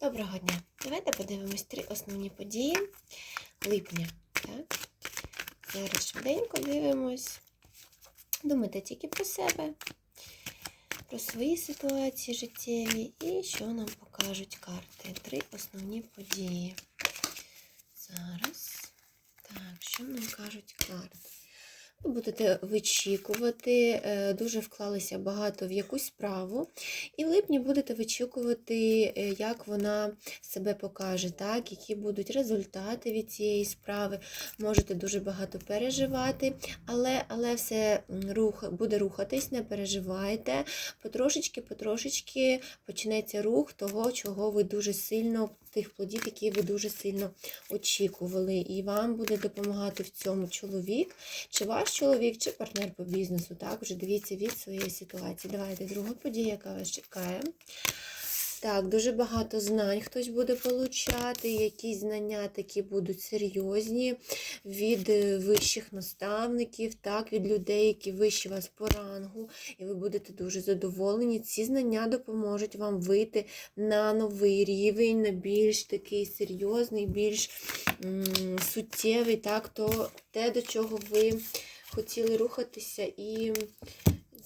Доброго дня! Давайте подивимось три основні події липня. Так? Зараз швиденько дивимось. Думайте тільки про себе, про свої ситуації життєві і що нам покажуть карти. Три основні події. Зараз. Так, що нам кажуть карти? Будете вичікувати, е, дуже вклалися багато в якусь справу, і в липні будете вичікувати, е, як вона себе покаже, так, які будуть результати від цієї справи. Можете дуже багато переживати, але, але все рух, буде рухатись, не переживайте. Потрошечки, потрошечки почнеться рух того, чого ви дуже сильно, тих плодів, які ви дуже сильно очікували. І вам буде допомагати в цьому чоловік, чи ваш чоловік, чи партнер по бізнесу. Так, вже дивіться від своєї ситуації. Давайте друга подія, яка вас чекає. Так, дуже багато знань хтось буде получати, якісь знання такі будуть серйозні від е, вищих наставників, так, від людей, які вищі вас по рангу, і ви будете дуже задоволені. Ці знання допоможуть вам вийти на новий рівень, на більш такий серйозний, більш м, суттєвий, так, то те, до чого ви хотіли рухатися, і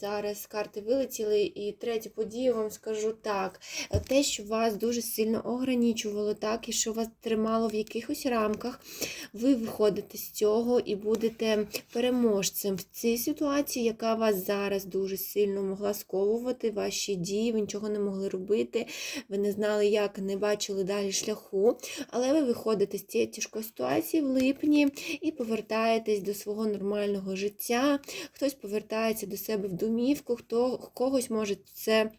зараз карти вилетіли. І третя подія вам скажу так: те, що вас дуже сильно ограничувало, так, і що вас тримало в якихось рамках, ви виходите з цього і будете переможцем в цій ситуації, яка вас зараз дуже сильно могла сковувати, ваші дії, ви нічого не могли робити, ви не знали, як, не бачили далі шляху. Але ви виходите з цієї тяжкої ситуації в липні і повертаєтесь до свого нормального життя. Хтось повертається до себе в домівку, хто когось може це.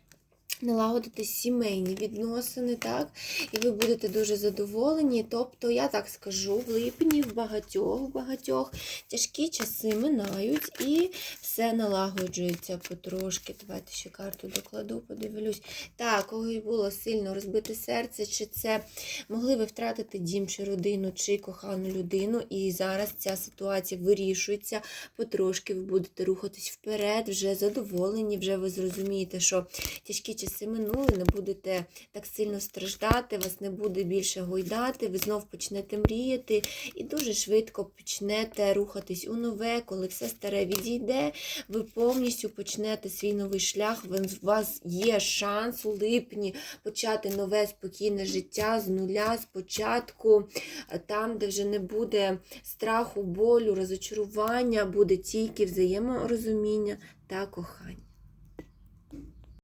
Налагодити сімейні відносини, так? І ви будете дуже задоволені. Тобто, я так скажу, в липні в багатьох, в багатьох тяжкі часи минають і все налагоджується потрошки. Давайте ще карту докладу, подивлюсь. Так, коли було сильно розбите серце, чи це могли ви втратити дім, чи родину, чи кохану людину. І зараз ця ситуація вирішується. Потрошки ви будете рухатись вперед, вже задоволені, вже ви зрозумієте, що тяжкі часи минули, не будете так сильно страждати, вас не буде більше гойдати, ви знов почнете мріяти і дуже швидко почнете рухатись у нове, коли все старе відійде, ви повністю почнете свій новий шлях. У вас є шанс у липні почати нове спокійне життя з нуля, з початку, а там, де вже не буде страху, болю, розочарування, буде тільки взаєморозуміння та кохання.